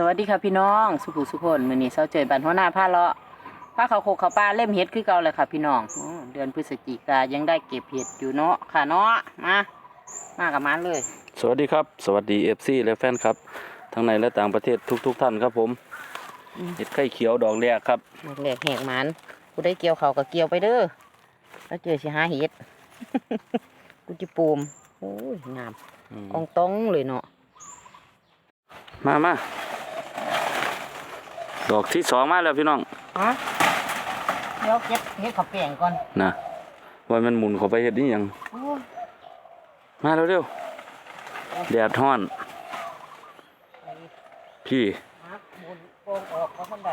สวัสดีค่ะพี่น้องสุขุสุขคนมื้อนี้เช้าเจอบันหัวหน้าผ้าเลาะผ้าเขาวโคกเขาวปลาเล่มเห็ดคือเก่าเลยค่ะพี่น้องอืมเดือนพฤศจิกายังได้เก็บเห็ดอยู่เนาะค่ะเนาะมามากับมาเลย สวัสดีครับ สวัสดี FC และแฟนครับ ทั้งในและต่างประเทศทุกๆทท่านครับผมอืมเห็ดไข่เขียวดอกแรกครับแหลกแหกหมันกูได้เกี่ยวเขาวก็เกี่ยวไปเด้อแล้วเจอสิหาเห็ดกูจะปูมโอ้ยงามอืมอองตองเลยเนาะมามา ดอกที่สองมาแล้วพี่น้องฮะเดี๋ยวเก็บเห็ดข้าวแป้งก่อนนะว่ามันหมุนเข้าไปเห็ดนี่ยังโอ้ยมาเร็วๆแดดฮ้อนไปพี่หาหมุนโป่งออกก็คนใด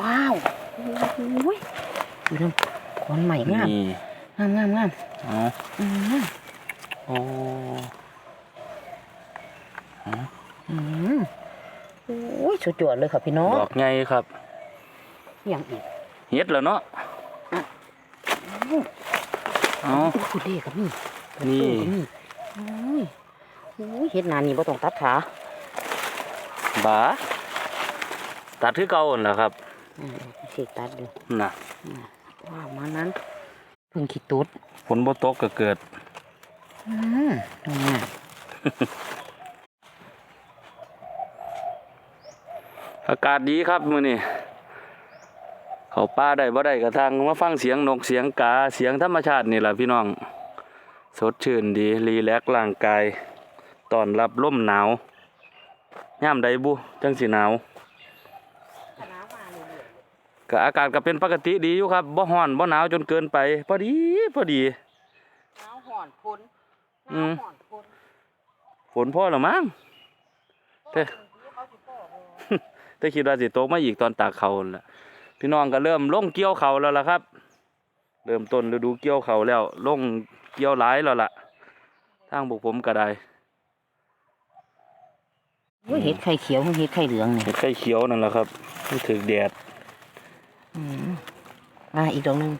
ว้าวโอ้ยดูน้ำขอนใหม่งามนี่งามงามงามอ๋ออืมโอ้ อืมโอ้ยสุดยอดเลยค่ะพี่น้องดอกใหญ่ครับอย่างอีกเห็ดแล้วเนาะเอ๋อคุณเด็กกับนี่นี่กับนี่โอ้ยโอ้ยเฮ็ดนานนี่บ่ต้องตัดขาบาตัดคือเก่าหั่นแหละครับอืมเสกตัดดูน่ะว้าวมานั้นเพึ่งขี้ตุ๊ดฝนบ่ตกก็เกิดอืมงา อากาศดีครับมื้อนี้เขาป่าได้บ่ได้กระทางมาฟังเสียงนกเสียงกาเสียงธรรมชาตินี่ล่ะพี่น้อง สดชื่นดีรีแลกซ์ร่างกายต้อนรับลมหนาวยามใดบุจังสิหนาวคณะมาเรื่อยก็อากาศก็เป็นปกติดีอยู่ครับบ่ร้อนบ่หนาวจนเกินไปพอดีพอดีๆหนาวห่อนพ้นหอืนาวมห่อนพ้นฝนพอแล้วมั้งเด้เขาสิพ่อบ่ แต่คิดว่าสิตกมาอีกตอนตากเขานั่นล่ะพี่น้องก็เริ่มลงเกี่ยวเขาแล้วล่ะครับ เริ่มต้นฤดูเกี่ยวเขาแล้วลงเกี่ยวหลายแล้วล่ะทางพวกผมก็ได้โอ้ยเห็ดไข่เขียวเห็ดไข่เหลืองนี่เห็ดไข่เขียวนั่นแหละครับมันถึกแดดอืมมาอีกดอกหนึง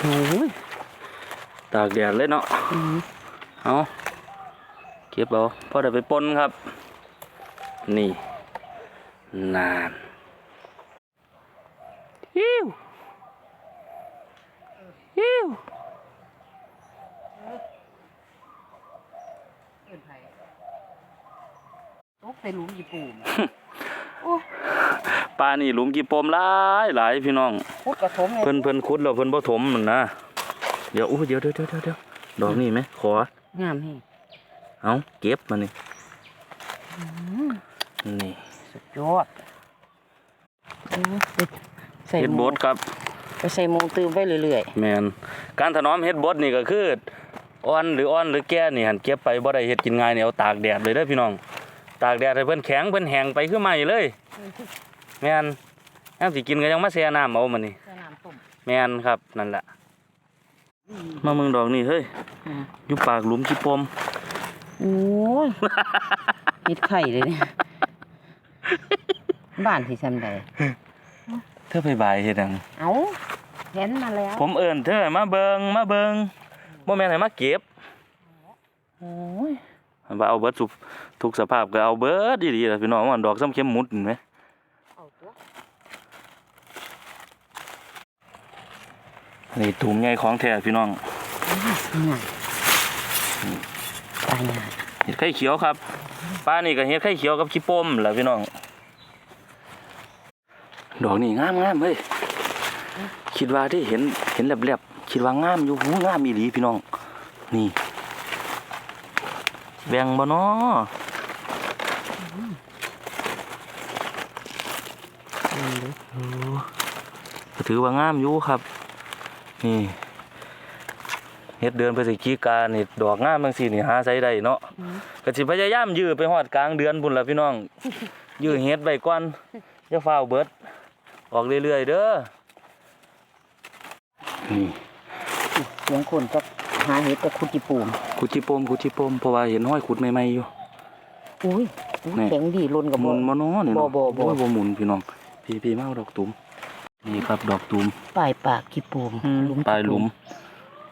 โอ้ยตากแดดเลยเนาะอืมเอาเก็บเอาพอได้ไปปนครับ นี่ นานฮิวฮิวเอิ้นไผตกใส่หลุมญี่ปุ่นปลานี่หลุมกี่ปมหลายหลายพี่น้อง พุดกระถมเลยเพิ่นเพิ่นขุดแล้วเพิ่นบ่ถมมันนะเดี๋ยวอู้เดี๋ยวเดี๋ยวเดี๋ยวเดี๋ยวเดี๋ยวดอกนี่ไหมของามแฮงเอาเก็บมานี่อืมนี่ สุดยอดโอ้ยไปใส่เฮ็ดหบมูดครับไปใส่หมูตื่มไปเรื่อยแมนการถนอมเฮ็ดบดนี่ก็คืออ่อนหรืออ่อนหรือแก่นี่หันเก็บไปบ่ได้เฮ็ดกินง่ายนี่เอาตากแดดเลยเด้อพี่น้อง ตากแดดให้เพิ่นแข็งเพิ่นแห้งไปคือใหม่เลย แม่นยามสิกินก็ยังมาแช่น้ำเอามันนี่ๆใส่น้ำต้มแม่นครับนั่นแหละมาเมืองดอกนี่เฮ้ยอ่าอยู่ปากหลุมขี้ปม โอ้ยเฮ็ดไข่เลยเนี่ย บ้านที่ซำใดเธอไปบายเฮ็ดหยังเอ้าเห็นมาแล้วผมเอิ้นเธอให้มาเบิงมาเบิงบ่แม่นให้มาเก็บโอ้ยว่าเอาเบิดทุกทุกสภาพก็เอาเบิดดีๆล่ะพี่น้องว่าดอกซ้ำเข็มหมุดเห็นไหมเอาตัวนี่ถุงใหญ่ของแท้พี่น้องง่ายตายง่าย เห็ดไข่เขียวครับป้านี่ก็เห็ดไข่เขียวกับขี้ป้มแหละพี่น้อง ดอกนี่งามงามๆเฮ้ยคิดว่าที่เห็นเห็นแหลบๆคิดว่างามอยู่หูงามอีหลีพี่น้อง นี่แบ่งบ่น้ออืมเด้อก็ถือว่างามอยู่ครับ นี่ เฮ็ดเดือนพฤศจิกานี่ดอกงามบางสีนี่หาใส่ได้เนาะอืมก็สิพยายามยื้อไปฮอดกลางเดือนพุ่นล่ะพี่น้อง ยื้อเฮ็ดไว้ก่อนอย่าฟ้าวเบิด ออกเรื่อยๆเด้อนี่เสียงคนก็หาเห็ดกับคุดจิปูมกุจิปมกุจิปมเพราะว่าเห็นห้อยขุดใหม่ๆอยู่ อุ้ยอุ้ยนี่ แข็งดีลนกับหมุนบ่เนาะนี่เนาะบ่บ่บ่ โอ้ยบ่หมุนพี่น้อง พี่พี่มาเอาดอกตูมนี่ครับดอกตูมปลายปากจิปูมปลายหลุม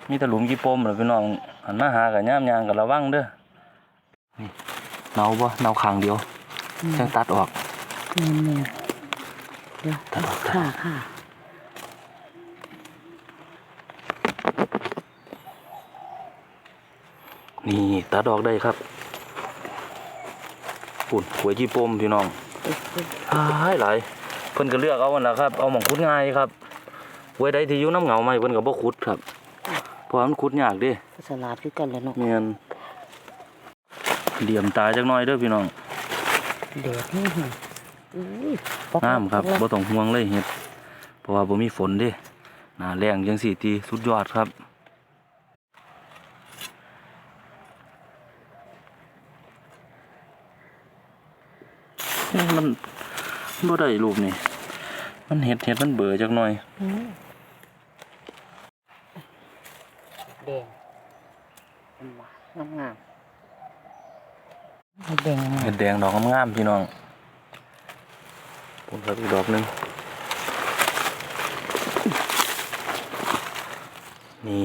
มีแต่หลุมกี่ปมเหรอพี่น้องหันมาหากับย่ามยางกับระวังเด้อนี่เนาบ่เนาข้างเดียวจังตัดออกนี่นี่เดี๋ยวตัดออกค่ะค่ะนี่ตัดออกได้ครับปุ่นหัวจีปมพี่น้องหลายหลายเพิ่นก็เลือกเอาอันละครับ เอาหม่องคุดง่ายครับไว้ใดที่อยู่น้ำเหงาไหมเพิ่นก็บ่ขุดครับเพ ราะว่ามันขุดยากเด้สลัดคือกันแล้วเนาะแม่นเหลี่ยมตาจักหน่อยเด้อพี่น้องเด็ดนี่หอุ้ยงามครับบ่ต้องห่วงเลยเฮ็ดเพราะว่าบ่มีฝนเด้หน้าแรงจังสี่ตีสุดยอดครับมันบ่ได้รูปนี่ มันเห็ดเห็ดมันเบื่อจักหน่อย อืมแดงเป็นหวานงามๆแดงงาม เห็ดแดงดอกงามๆพี่น้องผมครับอีกดอกหนึงนี่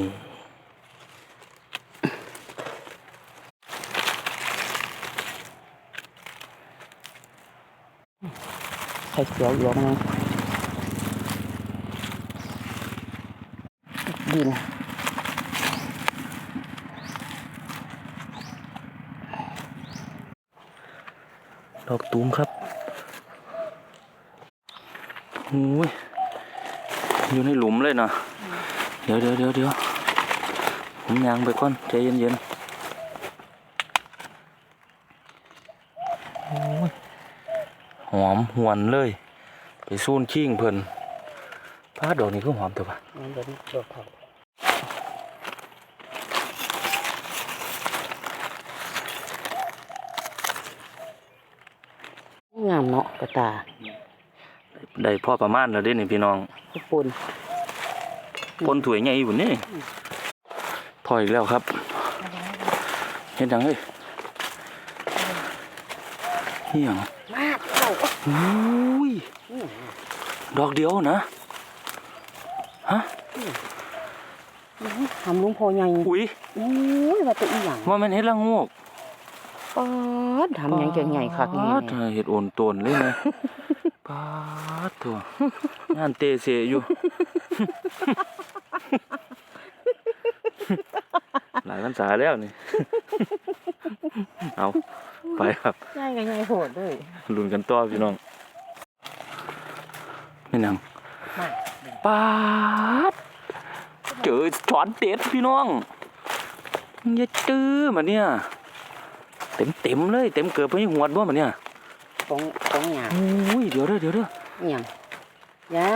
ไข่เขียวหลวงนะดิน ดอกตูมครับโอ้ยอยู่ในหลุมเลยนะเดี๋ยวเดี๋ยวเดี๋ยวเดี๋ยวผมยางไปก่อนใจเย็นๆโอ้ยหอมหวนเลย ไปซูนขิ้งเพิ่นพาดอกนี้ก็หอมแต่ว่างั้นเดี๋ยวนี้ดอกเขางามเนาะ กระตาได้พ่อประมาณแล้วเด้นี่พี่น้องทุกคนปนถวยไงบุญนี่พออีกแล้วครับ เห็นยังเฮ้ยเฮียงมากเข้าอุ้ยดอกเดียวนะฮะทำลุงพอใหญ่อุ้ยอุ้ยว่าตัวอีหยังว่ามันเห็ดละโงก ป๊าดทำหยังจะใหญ่คักนี่ปาดเห็ดโอนตนเลยนะปาดตัวงานเตะเสยอยู่ หลายพรรษาแล้วนี่ เอาไปครับ ใหญ่กับใหญ่โหดด้วยลุ้นกันต่อพี่น้องไม่นังมาปาดเจอช้อนเด็ดพี่น้องอย่าจื้อมาเนี่ย เต็มเต็มๆเลยเต็มเกือบไปหัวดบ่มาเนี่ยของของหยาบโอ้ยเดี๋ยวเด้อเดี๋ยวเด้ออหยังอยา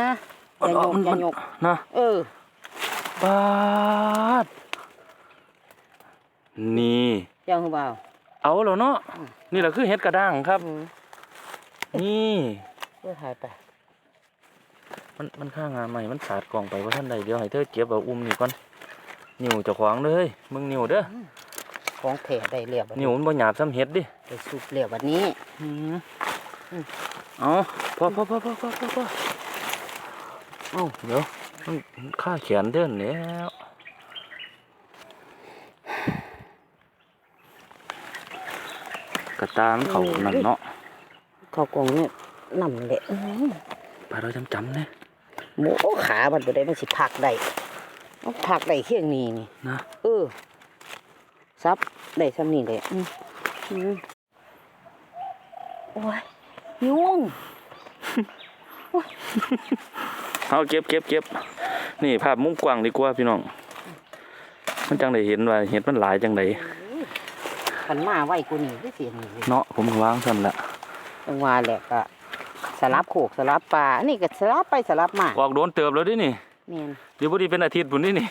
อย่าโยกมันอย่ามันโยกนะเออปาดนี่เจ้าคือเปล่าเอาแล้วเนาะอืมนี่แหละคือเห็ดกระด้างครับอืมนี่เพื่อถ่ายไปมันมันข้างงานใหม่มันสาดกล่องไปว่าท่านใดเดี๋ยวให้เธอเก็บเอาอุ้มนี่ก่อน นิ้วเจะขวางเลยมึงนิ้วเด้อ ของแถได้เรียบนิ้วมันบ่หยาบซ้ำเห็ดดิไปสุกเรียบวันนี้อืมอืมเอาพอพอพอพอพอพอพอเอ้าเดี๋ยวมันค่าแขนเดินแล้วกระตามันเขานั่นเนาะเขากองเนี่ยนำแหละอื้อปลาเราจำจำเนี่ยหมูขามันบ่ได้มันสิผักได้มันผักได้เคียงนี้นี่นะเออ ซับได้ซ้ำนี่เลยอืมอืมโอ้ยยุ่งเอาเก็บเก็บเก็บนี่ภาพมุมกว้างดีกว่าพี่น้อง มันจังได้เห็นว่าเห็ดมันหลายจังไดขันมาไว้กูนี่ได้เสียนี่เลยเนาะผมก็วางสั่นละจังว่าแหละก็สลับโขกสลับปลาอันนี้ก็สลับไปสลับมาออกโดนเติบแล้วเดินี่เมียนเดี๋ยวพอดีเป็นอาทิตย์พุ่นนี่นี่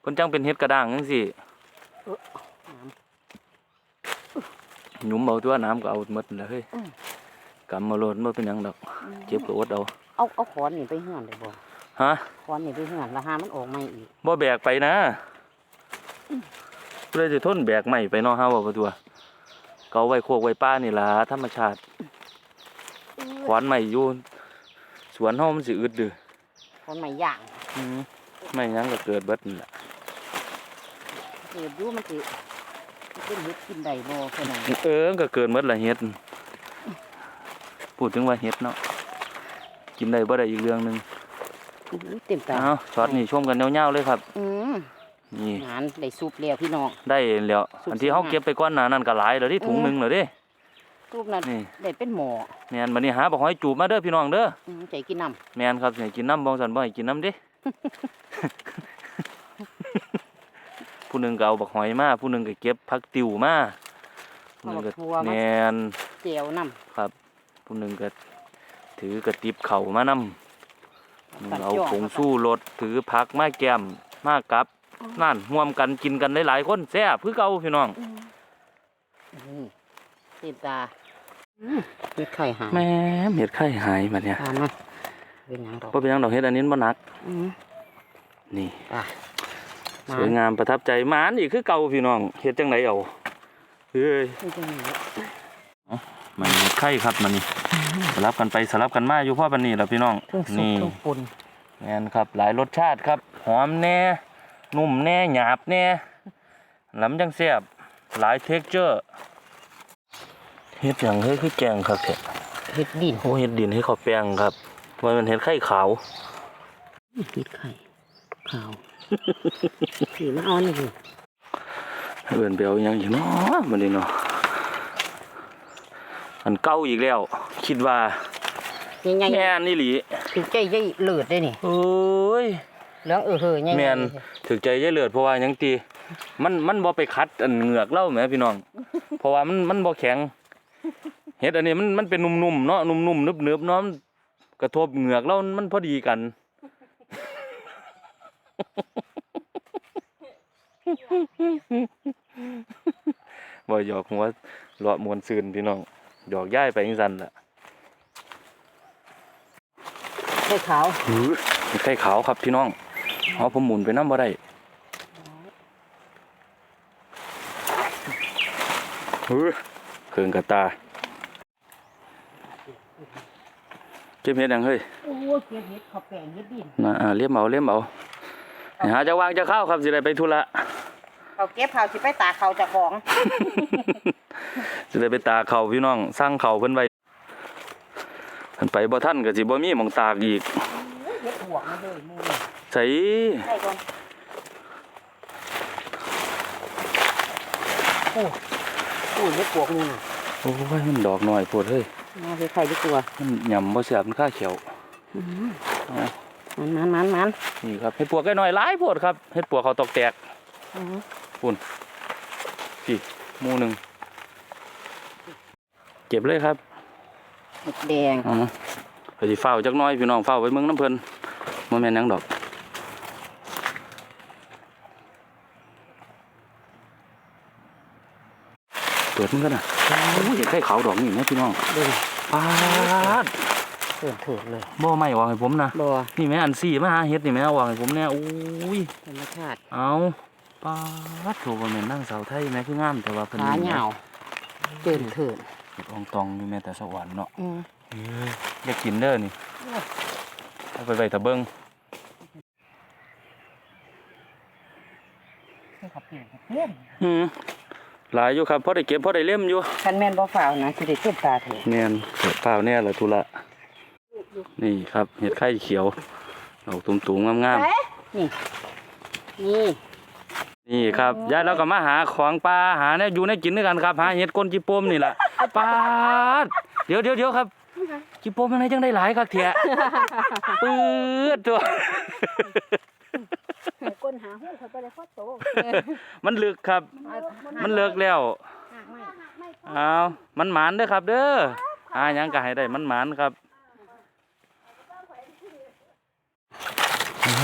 เพิ่นจังเป็นเห็ดกระด้างจังซี่ หยุมเอาตัวน้ำก็เอาหมดแล้วเฮ้ยกำมาโลดบ่เป็นหยังดอกเจ็บก็อดเอาเอาเอาขอนนี่ไปเหือนได้บ่ฮะขอนนี่ไปเหือนแล้วหามันออกมาอีกบ่แบกไปนะเพื่อจะทนแบกใหม่ไปเนาะฮะว่าบ่ตัวเกเอาไว้โคกไว้ป้านี่ล่ะธรรมชาติขวานใหม่อยู่สวนเฮามันสิอึดเดือขอนไม้ย่างอืมไม่หยังก็เกิดเบิดนี่แหละเก็บอยู่มันสิมัน เป็นเฮ็ดกินได้บ่แค่นั้นเออก็เกินหมดละเฮ็ดพูดถึงว่าเฮ็ดเนาะกินได้บ่ได้อีกเรื่องหนึงอื้อเต็มตาเอาช็อตนี่ชมกันยาวๆเลยครับอืมนี่งานได้ซุปแล้วพี่น้องได้แล้วสุดๆอันที่เฮาน่ะเก็บไปก่อนหน้านั้นก็หลายแล้วดิถุงอืมหนึงแล้วเดิซุปนั้นนี่ได้เป็นหมอแม่นบัดนี้หาบ่หอยจูบมาเด้อพี่น้องเด้ออืมใจกินน้แม่นครับสิให้กินน้ำบ่ซั่นบ่ให้กินน้ำเด้ ผู้หนึงก็เอาบักหอยมาผู้หนึงก็เก็บผักติวมาผู้หนึงก็แม่นำเจียวน้ผู้หนึงก็ถือกระติบเข่าวมานำำเอาผงสู้รถถือผักมาแก้มมากับนั่นร่วมกันกินกันหลายๆคนแซ่บคือเก่าพี่น้องนี่เต็มตาอืมเฮ็ดไข่หางแม่เห็ดไข่หายบัดเนี่ยทานมาเป็นหยังดอกบ่เป็นหยังดอกเฮ็ดอันนี้บ่หนักอืมนี่อะ สวยงามประทับใจหมานอีกคือเก่าพี่น้องเฮ็ดจังไดเอาเฮ้ยนี่จังนี้มันเห็ดไข่ครับมันนี่สลับกันไปสลับกันมาอยู่พ่อบันนี้ล่ะพี่น้องเครื่องสุกนี่เครื่องปนแม่นครับหลายรสชาติครับ หอมแน่นุ่มแน่หยาบแน่หลำจังแซ่บหลายเท็กเจอร์เฮ็ดหยังเฮ้ยคือแกงครับแท้เฮ็ดดินโอ้เฮ็ดดินให้เขาแปลงครับว่ามันเฮ็ดไข่ขาวเฮ็ดไข่ขาว สีมันอ่อนนี่เอิ้นไปเอาหยังอีกเนาะบัดนี้เนาะอันเก่าอีกแล้ว คิดว่าใหญ่แม่นอีหลีๆถึงใจใหญ่เลิศได้นี่เอ้ยเหลืองเออเฮ้อใหญ่ๆแม่นถึกใจยายเลือดเพราะว่าหยังตีมันมันบ่ไปคัดอันเหงือกเล่าแหมพี่น้อง เพราะว่ามันมันบ่แข็งเฮ็ดอันนี้มันมันเป็นนุ่มๆเนาะนุ่มๆนึบๆเนาะมันกระทบเหงือกเรามันพอดีกัน บ่หยอกหัวเลาะมวนซืนพี่น้องหยอกย้ายไปจังซั่นล่ะไข่ขาวหือมีไข่ขาวครับพี่น้องเอาผมหมุนไปนำบ่ได้หือเครื่องกระตาเก็บเฮ็ดหยังเฮ้ยโอ้เก็บเฮ็ดข้าวแป้งเฮ็ดดินน่ะอ่าเลี่ยมเอาเลี่ยมเอานี่หาจะวางจะเข้าครับสิได้ไปธุระ เขาเก็บเขาสิไปตากเขาเจากของสิได้ไปตากเขาพี่น้องสร้างเขาเพิ่นไว้เพิ่นไปบ่ทันก็สิบ่มีหมองตากอีกเฮ็ดหัวมาเลยมือใส่ใส่ก่อนโอ้โอ้เฮ็ดปวกนี่น่ะโอ้ยมันดอกน้อยโพดเฮ้ยมาไปไข่ดีกว่ามันหย่ำบ่แซ่บมันค่าเขียวอืมเอามันมันมันมันนี่ครับเฮ็ดปวกน้อยหลายโพดครับเฮ็ดปวกเขาตอกแตก อืม พี่หมู่หนึงเก็บเลยครับเห็ดแดงอ๋อไปสิเฝ้าจักหน้อยพี่น้องเฝ้าไว้เมืองน้ำเพิ่นบ่แม่นหยังดอกเปิดมันกันน่ะโอ้ยเห็นไข่ขาวดอกนี่นะพี่น้องเด้งปาดเถิดเถิดเลยบ่ไม่วางให้ผมนะบัวนี่แม่อันซี่มาหาเฮ็ดนี่แม่วางให้ผมแน่อุ้ยธรรมชาติเอา ปาดโถบ่แม่นนางสาวไทยแม่คืองามแต่ว่าเพิ่นขาเหยาวเจินเถิดเฮ็ดอองตองนี่แม่แต่สวรรค์เนาะอืมเอ้ยอยากกินเด้อนี่เอาไปไว้ตะเบิ่งให้เขาเปลี่ยนเล่มอืมหลายอยู่ครับพอได้เก็บพอได้เล่มอยู่คันแม่นบ่ฝ่าวนะสิได้เต็มตาเถิดแม่นเกิดเปล่าแน่ละทุละนี่ครับเห็ดไข่เขียวเอาตุ่มๆงามนี่นี่ๆ นี่ครับยายเราก็มาหาของปลาหาเนี่ยอยู่ในกินด้วยกันครับหาเห็ดก้นจิโปมนี่แหละปาดเดี๋ยวเดี๋ยวเดี๋ยวครับจิโปมมันไหนจังได้หลายครับเถะปื๊ดตัวก้นหาหูเขาไปเลยโคตรโตมันลึกครับ มันเลิกแล้วเอามันหมานเด้อครับ เด้ออาหยังก็ให้ได้มันหมานครับ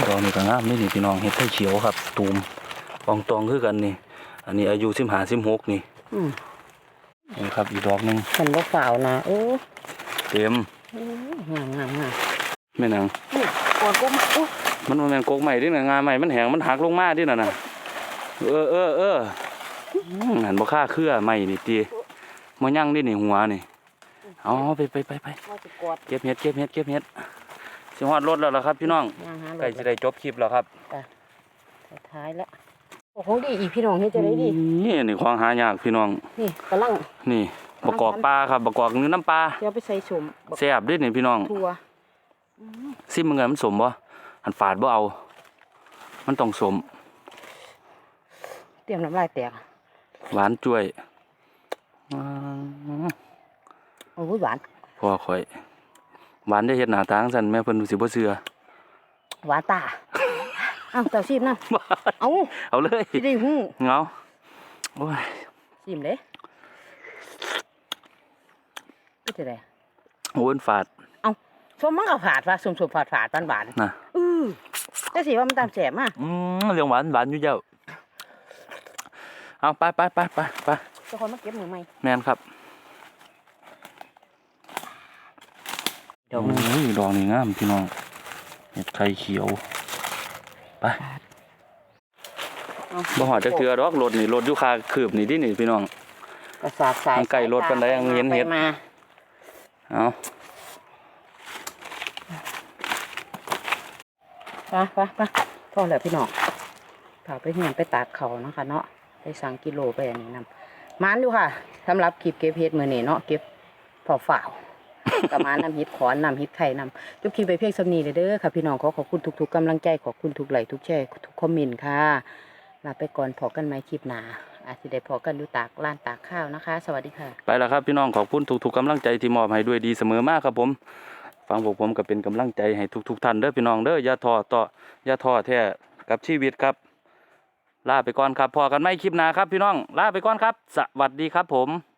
ดอกนี่ก็งามนี่นี่พี่น้องเฮ็ดไข่เขียวครับ ตูม อองตองคือกันนี่ อันนี้อายุสิบห้าสิบหกนี่อืมนี่ครับอีกดอกหนึงคันบ่ฝ่าวนะโอ้เต็มงามงามงามแม่นางกอดก้มโอ้มันบ่แม่นกกใหม่ดิน่ะงาใหม่มันแหงมันหักลงมาดิน่ะน่ะเออเออเอออืมหันบ่ค่าเครือใหม่นี่ติบ่ยังดินี่หัวนี่เอาไปไปไปไปว่าสิกอดเก็บเห็ดเก็บเห็ดเก็บเห็ดสิฮอดรถแล้วล่ะครับ พี่น้องย่างหาใกล้จะได้จบคลิปแล้วครับท้ายแล้ว โอ้โหดีอีกพี่น้องเฮ็ดจะได้ดีนี่นี่ของหายากพี่น้องนี่กำลังนี่บกอกปลาครับบกอกเนื้อน้ำปลาเดี๋ยวไปใส่สมบักแซ่บเด้วยนี่พี่น้องทั่วซิมมึงไงมันสมบ่อันฝาดบ่เอา มันต้องสม เตรียมน้ำลายแตกหวานจ้วยอ่าโอ้ยหวานพอข่อยหวานได้เฮ็ดหน้าตาจั่งซั่นแม่เพิ่นสิบ่เชื่อหวานตาเอ้าเจ้าซีมน้ำเอ้าเอาเลยสิได้หู้เงาโอ้ยซีมเลยก็จะได้โอ้ยฝาดสมมันก็ฝาดว่าสมสมฝาดฝาดหวานหวานน่ะๆอือแต่สิว่ามันตามแสบมาอืมเรื่องหวานหวานอยู่เจ้าเอาไปไปไปไปไปเจ้าคนมาเก็บมือใหม่แม่นครับดอกโอ้ยดอกนี่งามพี่น้องเห็ดไข่เขียว ไปบ่หอดจะเทือดอกรถนี่รถอยู่คาคืบนี่ดินี่พี่น้องกระสาบสายมันไก่รถปานใดยังเห็นเห็ดไปมาเอาไปไปไปพอแล้วพี่น้องพาไปเหียนไปตากเขาเนาะค่ะเนาะไปสั่งกิโลไปอันนี้นำมานอยู่ค่ะสำหรับคลิปเก็บเห็ดมือนี่เนาะเก็บพอฝ่าว กับมานำเห็ดขอนนำเห็ดไข่นำจุบคลิปไปเพียงสำนีเลยเด้อค่ะพี่น้องขอขอบคุณทุกๆกำลังใจขอบคุณทุกไหลทุกแชร์ทุกคอมเมนต์ค่ะลาไปก่อนพอกันไหมคลิปหนาอาจจะได้พอกันอยู่ตากร้านตากข้าวนะคะ สวัสดีค่ะ ไปแล้วครับพี่น้องขอบคุณทุกๆกำลังใจที่มอบให้ด้วยดีเสมอมากครับผม ฟังพวกผมก็เป็นกำลังใจให้ทุกๆท่านเด้อพี่น้องเด้ออย่าท้อต่ออย่าท้อแท้กับชีวิตครับ ลาไปก่อนครับพอกันไหมคลิปหนาครับพี่น้องลาไปก่อนครับ สวัสดีครับผม